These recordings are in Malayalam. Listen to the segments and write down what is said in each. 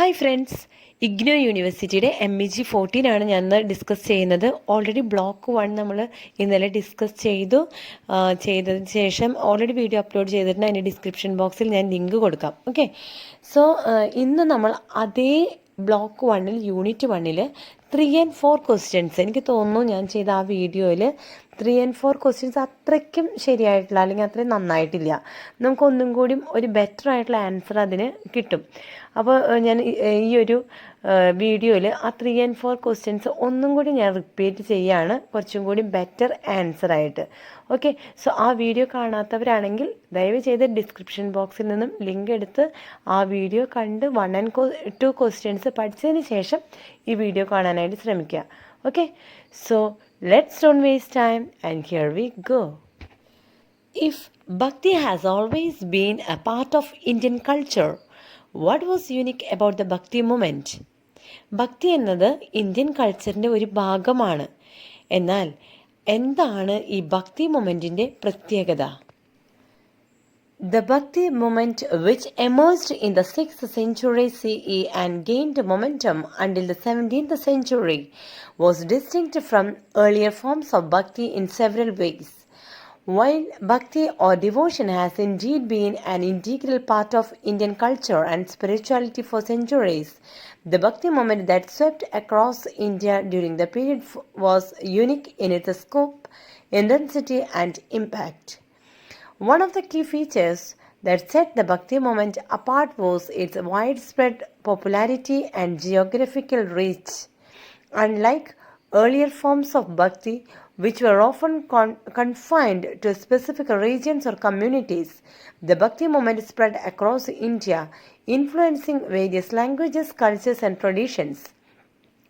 ഹായ് ഫ്രണ്ട്സ് ഇഗ്നോ യൂണിവേഴ്സിറ്റിയുടെ എം ഇ ജി ഫോർട്ടീനാണ് ഞാൻ ഇന്ന് ഡിസ്കസ് ചെയ്യുന്നത്. ഓൾറെഡി ബ്ലോക്ക് വൺ നമ്മൾ ഇന്നലെ ഡിസ്കസ് ചെയ്തു. ചെയ്തതിന് ശേഷം ഓൾറെഡി വീഡിയോ അപ്ലോഡ് ചെയ്തിട്ടുണ്ട്. അതിന്റെ ഡിസ്ക്രിപ്ഷൻ ബോക്സിൽ ഞാൻ ലിങ്ക് കൊടുക്കാം. ഓക്കെ സോ ഇന്ന് നമ്മൾ അതേ ബ്ലോക്ക് വണ്ണിൽ യൂണിറ്റ് വണ്ണിൽ ത്രീ ആൻഡ് ഫോർ ക്വസ്റ്റ്യൻസ് എനിക്ക് തോന്നുന്നു ഞാൻ ചെയ്ത ആ വീഡിയോയിൽ ത്രീ ആൻഡ് ഫോർ ക്വസ്റ്റ്യൻസ് അത്രയ്ക്കും ശരിയായിട്ടില്ല അല്ലെങ്കിൽ അത്രയും നന്നായിട്ടില്ല. നമുക്ക് ഒന്നും കൂടിയും ഒരു ബെറ്റർ ആയിട്ടുള്ള ആൻസർ അതിന് കിട്ടും. അപ്പോൾ ഞാൻ ഈ- ഒരു വീഡിയോയിൽ ആ ത്രീ ആൻഡ് ഫോർ ക്വസ്റ്റ്യൻസ് ഒന്നും കൂടി ഞാൻ റിപ്പീറ്റ് ചെയ്യുകയാണ് കുറച്ചും കൂടി ബെറ്റർ ആൻസർ ആയിട്ട്. ഓക്കെ സോ ആ വീഡിയോ കാണാത്തവരാണെങ്കിൽ ദയവ് ചെയ്ത് ഡിസ്ക്രിപ്ഷൻ ബോക്സിൽ നിന്നും ലിങ്ക് എടുത്ത് ആ വീഡിയോ കണ്ട് വൺ ആൻഡ് ടു ക്വസ്റ്റ്യൻസ് പഠിച്ചതിന് ശേഷം ഈ വീഡിയോ കാണാനായിട്ട് ശ്രമിക്കുക. Okay so let's don't waste time and here we go if bhakti has always been a part of Indian culture what was unique about the bhakti movement bhakti എന്നത് ഇന്ത്യൻ കൾച്ചറിന്റെ ഒരു ഭാഗമാണ്. എന്നാൽ എന്താണ് ഈ ഭക്തി മൊമെന്റിന്റെ പ്രത്യേകത? The Bhakti movement, which emerged in the 6th century CE and gained momentum until the 17th century, was distinct from earlier forms of Bhakti in several ways. While Bhakti or devotion has indeed been an integral part of Indian culture and spirituality for centuries, the Bhakti movement that swept across India during the period was unique in its scope, intensity, and impact. One of the key features that set the Bhakti movement apart was its widespread popularity and geographical reach. Unlike earlier forms of Bhakti, which were often con- confined to specific regions or communities, the Bhakti movement spread across India, influencing various languages, cultures, and traditions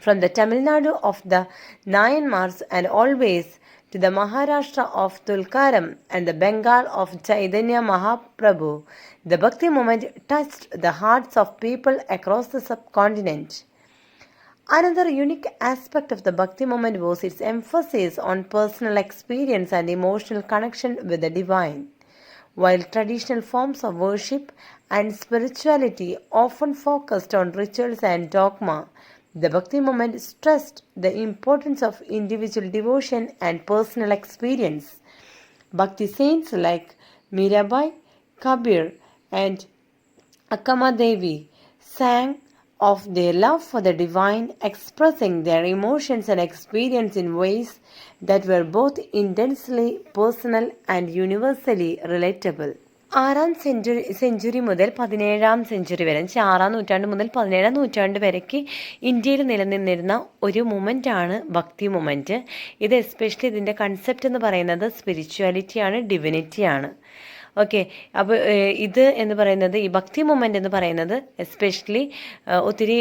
from the Tamil Nadu of the Nayanmars and always to the Maharashtra of Tulkaram and the Bengal of Chaitanya Mahaprabhu, the Bhakti movement touched the hearts of people across the subcontinent. Another unique aspect of the Bhakti movement was its emphasis on personal experience and emotional connection with the divine. While traditional forms of worship and spirituality often focused on rituals and dogma, the Bhakti movement stressed the importance of individual devotion and personal experience. Bhakti saints like Mirabai, Kabir, and Akama Devi sang of their love for the divine, expressing their emotions and experience in ways that were both intensely personal and universally relatable. ആറാം സെഞ്ചുറി സെഞ്ചുറി മുതൽ പതിനേഴാം സെഞ്ചുറി വരെ എന്നുവെച്ചാൽ ആറാം നൂറ്റാണ്ട് മുതൽ പതിനേഴാം നൂറ്റാണ്ട് വരയ്ക്ക് ഇന്ത്യയിൽ നിലനിന്നിരുന്ന ഒരു മൂമെന്റാണ് ഭക്തി മൂമെന്റ് ഇത് എസ്പെഷ്യലി ഇതിന്റെ കൺസെപ്റ്റ് എന്ന് പറയുന്നത് സ്പിരിച്വാലിറ്റിയാണ് ഡിവിനിറ്റിയാണ് ഓക്കെ അപ്പോൾ ഇത് എന്ന് പറയുന്നത് ഈ ഭക്തി മൂമെന്റ് എന്ന് പറയുന്നത് എസ്പെഷ്യലി ഒത്തിരി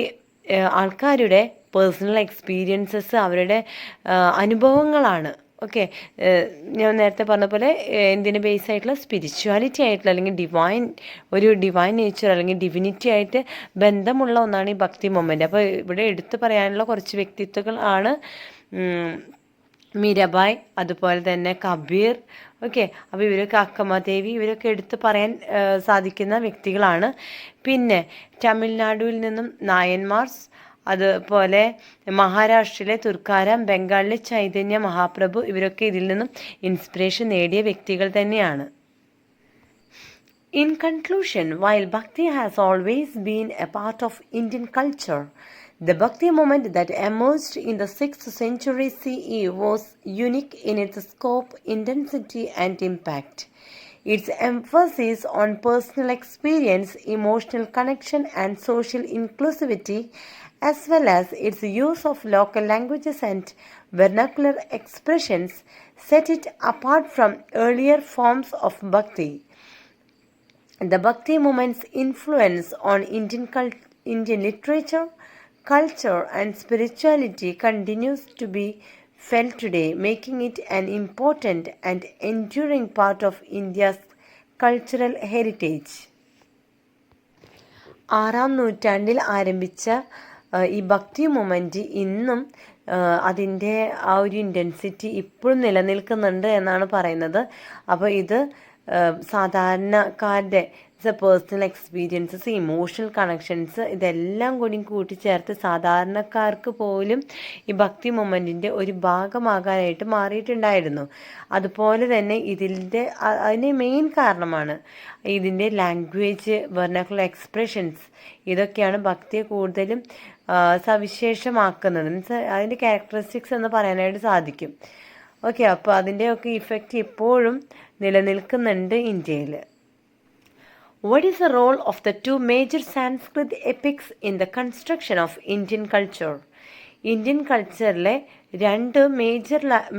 ആൾക്കാരുടെ പേഴ്സണൽ എക്സ്പീരിയൻസസ് അവരുടെ അനുഭവങ്ങളാണ്. ഓക്കെ ഞാൻ നേരത്തെ പറഞ്ഞ പോലെ എന്തിനു ബേസ് ആയിട്ടുള്ള സ്പിരിച്വാലിറ്റി ആയിട്ടുള്ള അല്ലെങ്കിൽ ഡിവൈൻ ഒരു ഡിവൈൻ നേച്ചർ അല്ലെങ്കിൽ ഡിവിനിറ്റി ആയിട്ട് ബന്ധമുള്ള ഒന്നാണ് ഈ ഭക്തി മൊമെന്റ് അപ്പോൾ ഇവിടെ എടുത്തു പറയാനുള്ള കുറച്ച് വ്യക്തിത്വങ്ങൾ ആണ് മീരാബായ് അതുപോലെ തന്നെ കബീർ ഓക്കെ അപ്പോൾ ഇവരൊക്കെ അക്കമ്മദേവി ഇവരൊക്കെ എടുത്ത് പറയാൻ സാധിക്കുന്ന വ്യക്തികളാണ്. പിന്നെ തമിഴ്നാടുവിൽ നിന്നും നായന്മാർസ് അതുപോലെ മഹാരാഷ്ട്രയിലെ തുർക്കാരം ബംഗാളിലെ ചൈതന്യ മഹാപ്രഭു ഇവരൊക്കെ ഇതിൽ നിന്നും ഇൻസ്പിറേഷൻ നേടിയ വ്യക്തികൾ തന്നെയാണ്. In conclusion while bhakti has always been a part of Indian culture the bhakti moment that emerged in the six century C E was unique in its scope intensity and impact its emphasis on personal experience emotional connection and social inclusivity as well as its use of local languages and vernacular expressions, set it apart from earlier forms of bhakti. The Bhakti movement's influence on Indian, cult- Indian literature, culture, and spirituality continues to be felt today, making it an important and enduring part of India's cultural heritage. ആറാം നൂറ്റാണ്ടിൽ ആരംഭിച്ച ആ, ഈ ഭക്തി മൊമെന്റ് ഇന്നും അതിന്റെ ആ ഒരു ഇന്റൻസിറ്റി ഇപ്പോഴും നിലനിൽക്കുന്നുണ്ട് എന്നാണ് പറയുന്നത്. അപ്പോൾ ഇത് സാധാരണക്കാരുടെ പേഴ്സണൽ എക്സ്പീരിയൻസസ് ഇമോഷണൽ കണക്ഷൻസ് ഇതെല്ലാം കൂടി കൂട്ടിച്ചേർത്ത് സാധാരണക്കാർക്ക് പോലും ഈ ഭക്തി മൊമെന്റിന്റെ ഒരു ഭാഗമാകാനായിട്ട് മാറിയിട്ടുണ്ടായിരുന്നു. അതുപോലെ തന്നെ ഇതിന്റെ അതിന്റെ മെയിൻ കാരണമാണ് ഇതിന്റെ ലാംഗ്വേജ് വെർണക്കുലർ എക്സ്പ്രഷൻസ് ഇതൊക്കെയാണ് ഭക്തിയെ കൂടുതലും സവിശേഷമാക്കുന്നത്. മീൻസ് അതിന്റെ ക്യാരക്ടറിസ്റ്റിക്സ് എന്ന് പറയാനായിട്ട് സാധിക്കും. ഓക്കെ അപ്പോൾ അതിന്റെയൊക്കെ ഇഫക്റ്റ് ഇപ്പോഴും നിലനിൽക്കുന്നുണ്ട് ഇന്ത്യയിൽ What is the role of the two major Sanskrit epics in the construction of Indian culture? Indian കൾച്ചറിലെ രണ്ട്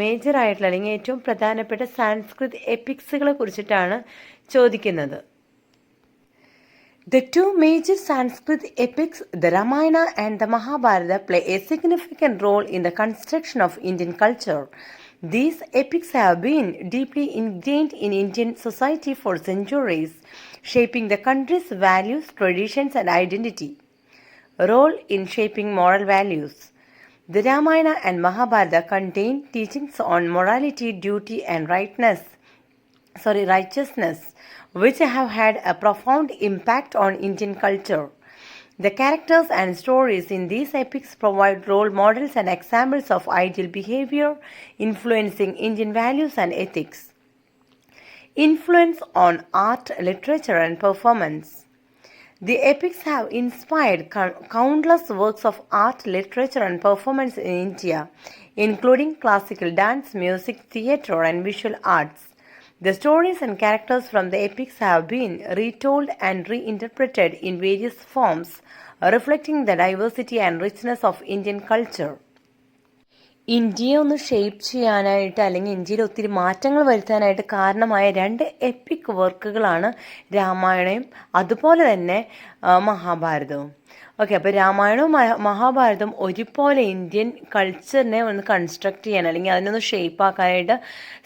മേജർ ആയിട്ടുള്ള അല്ലെങ്കിൽ ഏറ്റവും പ്രധാനപ്പെട്ട സാൻസ്കൃത് എപ്പിക്സുകളെ കുറിച്ചിട്ടാണ് ചോദിക്കുന്നത്. The two major Sanskrit epics, the Ramayana and the Mahabharata, play a significant role in the construction of Indian culture. These epics have been deeply ingrained in Indian society for centuries, shaping the country's values, traditions, and identity. Role in shaping moral values. The Ramayana and Mahabharata contain teachings on morality, duty, and rightness sorry, righteousness, which have had a profound impact on Indian culture. The characters and stories in these epics provide role models and examples of ideal behavior, influencing Indian values and ethics. Influence on art, literature, and performance. The epics have inspired countless works of art, literature, and performance in India, including classical dance, music, theatre, and visual arts. The stories and characters from the epics have been retold and reinterpreted in various forms, reflecting the diversity and richness of Indian culture. ഇന്ത്യയെ ഒന്ന് ഷേപ്പ് ചെയ്യാനായിട്ട് അല്ലെങ്കിൽ ഇന്ത്യയിൽ ഒത്തിരി മാറ്റങ്ങൾ വരുത്താനായിട്ട് കാരണമായ രണ്ട് എപ്പിക് വർക്കുകളാണ് രാമായണയും അതുപോലെ തന്നെ മഹാഭാരതവും ഓക്കെ അപ്പോൾ രാമായണവും മഹാഭാരതവും ഒരുപോലെ ഇന്ത്യൻ കൾച്ചറിനെ ഒന്ന് കൺസ്ട്രക്ട് ചെയ്യാൻ അല്ലെങ്കിൽ അതിനൊന്ന് ഷേപ്പ് ആക്കാനായിട്ട്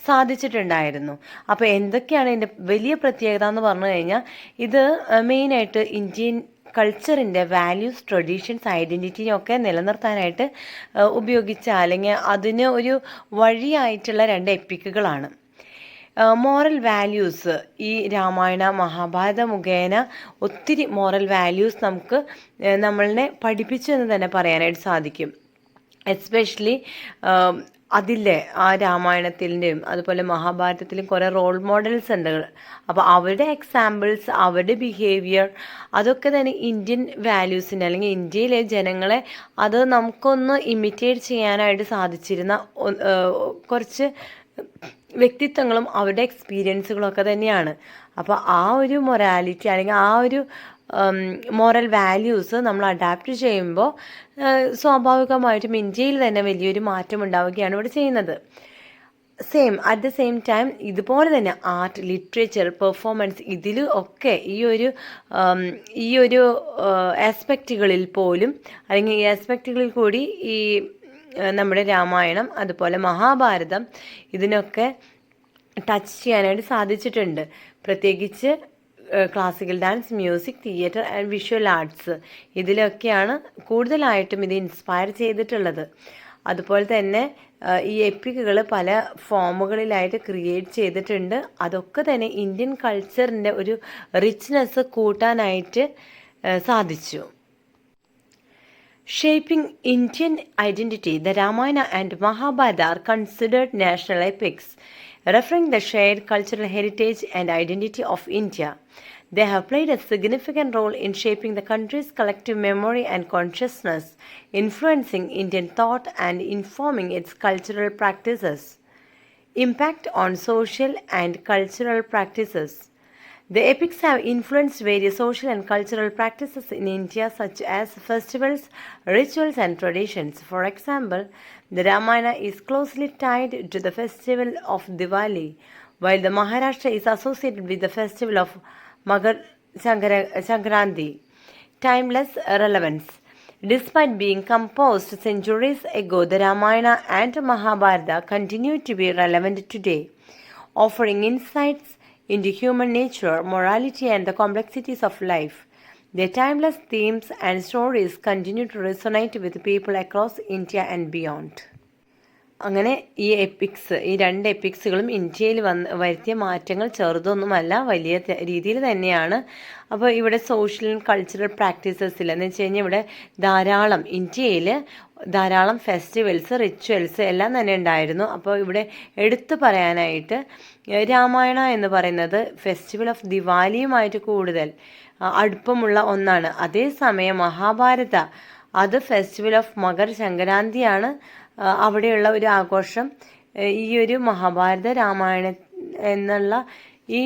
സാധിച്ചിട്ടുണ്ടായിരുന്നു. അപ്പോൾ എന്തൊക്കെയാണ് ഇതിന്റെ വലിയ പ്രത്യേകത എന്ന് പറഞ്ഞു കഴിഞ്ഞാൽ ഇത് മെയിനായിട്ട് ഇന്ത്യൻ കൾച്ചറിന്റെ വാല്യൂസ് ട്രഡീഷൻസ് ഒക്കെ നിലനിർത്താനായിട്ട് ഉപയോഗിച്ച അല്ലെങ്കിൽ അതിന് ഒരു വഴിയായിട്ടുള്ള രണ്ട് എപ്പിക്കുകളാണ് മോറൽ വാല്യൂസ് ഈ രാമായണ മഹാഭാരത മുഖേന ഒത്തിരി മോറൽ വാല്യൂസ് നമുക്ക് നമ്മളെ പഠിപ്പിച്ചു എന്ന് തന്നെ പറയാനായിട്ട് സാധിക്കും. എസ്പെഷ്യലി അതില്ലേ ആ രാമായണത്തിന്റെയും അതുപോലെ മഹാഭാരതത്തിലും കുറേ റോൾ മോഡൽസ് ഉണ്ട്. അപ്പോൾ അവരുടെ എക്സാമ്പിൾസ് അവരുടെ ബിഹേവിയർ അതൊക്കെ തന്നെ ഇന്ത്യൻ വാല്യൂസിന്റെ അല്ലെങ്കിൽ ഇന്ത്യയിലെ ജനങ്ങളെ അത് നമുക്കൊന്ന് ഇമിറ്റേറ്റ് ചെയ്യാനായിട്ട് സാധിച്ചിരുന്ന കുറച്ച് വ്യക്തിത്വങ്ങളും അവരുടെ എക്സ്പീരിയൻസുകളും ഒക്കെ തന്നെയാണ്. അപ്പോൾ ആ ഒരു മൊറാലിറ്റി അല്ലെങ്കിൽ ആ ഒരു മോറൽ വാല്യൂസ് നമ്മൾ അഡാപ്റ്റ് ചെയ്യുമ്പോൾ സ്വാഭാവികമായിട്ടും ഇന്ത്യയിൽ തന്നെ വലിയൊരു മാറ്റം ഉണ്ടാവുകയാണ് ഇവിടെ ചെയ്യുന്നത്. Same at the same time ഇതുപോലെ തന്നെ ആർട്ട് ലിറ്ററേച്ചർ പെർഫോമൻസ് ഇതിൽ ഒക്കെ ഈ ഒരു ഈ ഒരു ആസ്പെക്റ്റുകളിൽ പോലും അല്ലെങ്കിൽ ഈ ആസ്പെക്റ്റുകളിൽ കൂടി ഈ നമ്മുടെ രാമായണം അതുപോലെ മഹാഭാരതം ഇതിനൊക്കെ ടച്ച് ചെയ്യാനായിട്ട് സാധിച്ചിട്ടുണ്ട്. പ്രത്യേകിച്ച് classical dance music theatre and visual arts ഇതിലൊക്കെയാണ് കൂടുതലായിട്ടും ഇത് ഇൻസ്പയർ ചെയ്തിട്ടുള്ളത്. അതുപോലെ തന്നെ ഈ എപ്പിക്കുകൾ പല ഫോമുകളിലായിട്ട് ക്രിയേറ്റ് ചെയ്തിട്ടുണ്ട്. അതൊക്കെ തന്നെ ഇന്ത്യൻ കൾച്ചറിന്റെ ഒരു റിച്ച്നെസ് കൂട്ടാനായിട്ട് സാധിച്ചു. Shaping Indian Identity, the Ramayana and Mahabharata are considered national epics, referring the shared cultural heritage and identity of India. They have played a significant role in shaping the country's collective memory and consciousness, influencing Indian thought and informing its cultural practices. Impact on social and cultural practices. The epics have influenced various social and cultural practices in India, such as festivals, rituals, and traditions. For example, the Ramayana is closely tied to the festival of Diwali, while the Maharashtra is associated with the festival of Magar Sankranti. Timeless relevance. Despite being composed centuries ago, the Ramayana and Mahabharata continue to be relevant today, offering insights into human nature, morality, and the complexities of life. Their timeless themes and stories continue to resonate with people across India and beyond. അങ്ങനെ ഈ എപ്പിക്സ് ഈ രണ്ട് എപ്പിക്സുകളും ഇന്ത്യയിൽ വന്ന് വരുത്തിയ മാറ്റങ്ങൾ ചെറുതൊന്നുമല്ല വലിയ രീതിയിൽ തന്നെയാണ്. അപ്പോൾ ഇവിടെ സോഷ്യൽ ആൻഡ് കൾച്ചറൽ പ്രാക്ടീസസിൽ എന്ന് വെച്ച് കഴിഞ്ഞാൽ ഇവിടെ ധാരാളം ഇന്ത്യയിൽ ധാരാളം ഫെസ്റ്റിവൽസ് റിച്വൽസ് എല്ലാം തന്നെ ഉണ്ടായിരുന്നു. അപ്പോൾ ഇവിടെ എടുത്തു പറയാനായിട്ട് രാമായണ എന്ന് പറയുന്നത് ഫെസ്റ്റിവൽ ഓഫ് ദിവാലിയുമായിട്ട് കൂടുതൽ അടുപ്പമുള്ള ഒന്നാണ്. അതേസമയം മഹാഭാരത അത് ഫെസ്റ്റിവൽ ഓഫ് മകർ സംക്രാന്തിയാണ് അവിടെയുള്ള ഒരു ആഘോഷം ഈ ഒരു മഹാഭാരത രാമായണ എന്നുള്ള ഈ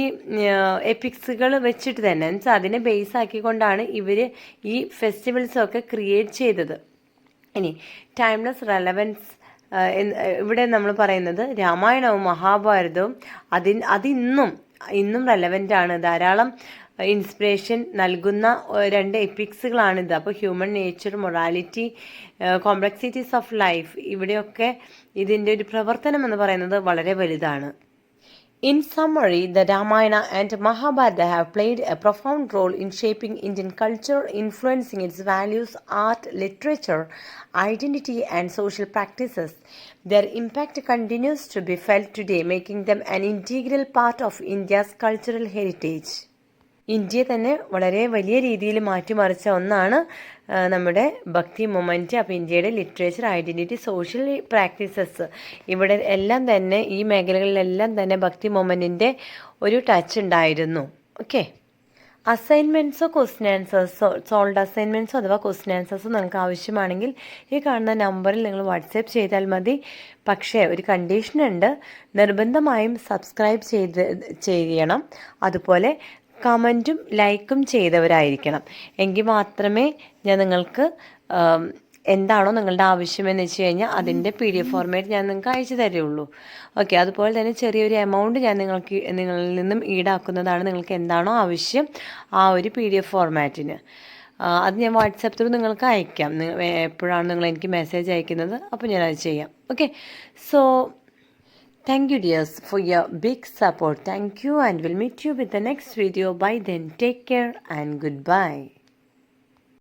എപ്പിക്സുകൾ വെച്ചിട്ട് തന്നെ എന്നുവെച്ചാൽ അതിനെ ബേസ് ആക്കിക്കൊണ്ടാണ് ഇവർ ഈ ഫെസ്റ്റിവൽസൊക്കെ ക്രിയേറ്റ് ചെയ്തത്. ഇനി ടൈംലെസ് റെലവൻസ് ഇവിടെ നമ്മൾ പറയുന്നത് രാമായണവും മഹാഭാരതവും അതിൻ അതിന്നും ഇന്നും റെലവന്റ് ആണ്. ധാരാളം ഇൻസ്പിറേഷൻ നൽകുന്ന രണ്ട് എപ്പിക്സുകളാണിത്. അപ്പോൾ human nature morality complexities of life ഇവിടെയൊക്കെ ഇതിന്റെ ഒരു പ്രവർത്തനം എന്ന് പറയുന്നത് വളരെ വലുതാണ്. In summary the Ramayana and Mahabharata have played a profound role in shaping Indian culture influencing its values art literature identity and social practices. Their impact continues to be felt today making them an integral part of India's cultural heritage. ഇന്ത്യയെ തന്നെ വളരെ വലിയ രീതിയിൽ മാറ്റിമറിച്ച ഒന്നാണ് നമ്മുടെ ഭക്തി മൊമെന്റ് അപ്പോൾ ഇന്ത്യയുടെ ലിറ്ററേച്ചർ ഐഡന്റിറ്റി സോഷ്യൽ പ്രാക്ടീസസ്. ഇവിടെ എല്ലാം തന്നെ ഈ മേഖലകളിലെല്ലാം തന്നെ ഭക്തി മൊമെന്റിന്റെ ഒരു ടച്ച് ഉണ്ടായിരുന്നു. ഓക്കെ? അസൈൻമെന്റ്സോ ക്വസ്റ്റ്യൻ ആൻസേഴ്സോ സോൾഡ് അസൈൻമെന്റ്സോ അഥവാ ക്വസ്റ്റ്യൻ ആൻസേഴ്സോ നിങ്ങൾക്ക് ആവശ്യമാണെങ്കിൽ ഈ കാണുന്ന നമ്പറിൽ നിങ്ങൾ വാട്സാപ്പ് ചെയ്താൽ മതി. പക്ഷേ ഒരു കണ്ടീഷനുണ്ട്. നിർബന്ധമായും സബ്സ്ക്രൈബ് ചെയ്ത് ചെയ്യണം. അതുപോലെ കമന്റും ലൈക്കും ചെയ്തവരായിരിക്കണം. എങ്കിൽ മാത്രമേ ഞാൻ നിങ്ങൾക്ക് എന്താണോ നിങ്ങളുടെ ആവശ്യമെന്ന് വെച്ച് കഴിഞ്ഞാൽ അതിന്റെ പി ഡി എഫ് ഫോർമാറ്റ് ഞാൻ നിങ്ങൾക്ക് അയച്ചു തരുള്ളൂ. ഓക്കെ അതുപോലെ തന്നെ ചെറിയൊരു എമൗണ്ട് ഞാൻ നിങ്ങൾക്ക് നിങ്ങളിൽ നിന്നും ഈടാക്കുന്നതാണ് നിങ്ങൾക്ക് എന്താണോ ആവശ്യം ആ ഒരു പി ഡി എഫ് ഫോർമാറ്റിന് അത് ഞാൻ വാട്സാപ്പ് ത്രൂ നിങ്ങൾക്ക് അയക്കാം. എപ്പോഴാണ് നിങ്ങൾ എനിക്ക് മെസ്സേജ് അയക്കുന്നത് അപ്പോൾ ഞാൻ അത് ചെയ്യാം. Okay so Thank you dears for your big support. Thank you and we'll meet you with the next video. Bye then. Take care and goodbye.